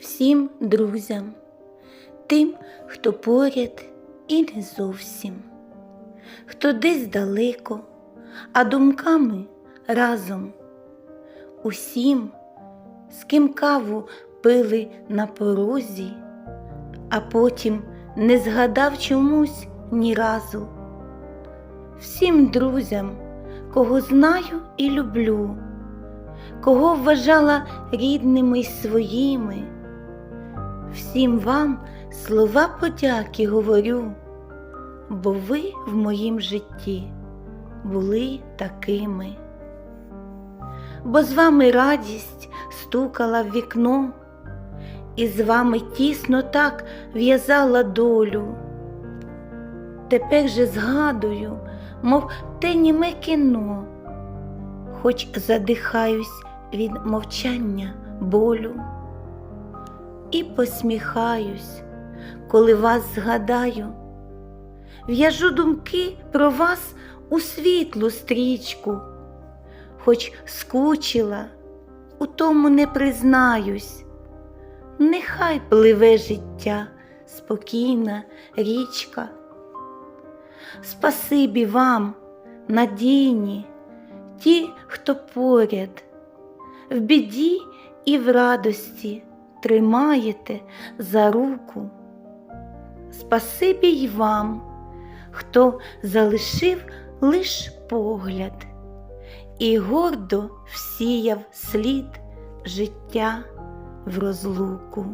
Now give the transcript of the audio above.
всім друзям, тим, хто поряд і не зовсім, хто десь далеко, а думками разом, усім, з ким каву пили на порозі, а потім не згадав чомусь ні разу. Всім друзям, кого знаю і люблю, кого вважала рідними й своїми, всім вам слова подяки говорю, бо ви в моїм житті були такими. Бо з вами радість стукала в вікно, і з вами тісно так в'язала долю. Тепер же згадую, мов те німе кіно, хоч задихаюсь від мовчання болю, і посміхаюсь, коли вас згадаю, в'яжу думки про вас у світлу стрічку, хоч скучила, у тому не признаюсь, нехай пливе життя, спокійна річка. Спасибі вам, надійні, ті, хто поряд, в біді і в радості тримаєте за руку. Спасибі й вам, хто залишив лиш погляд і гордо всіяв слід життя в розлуку.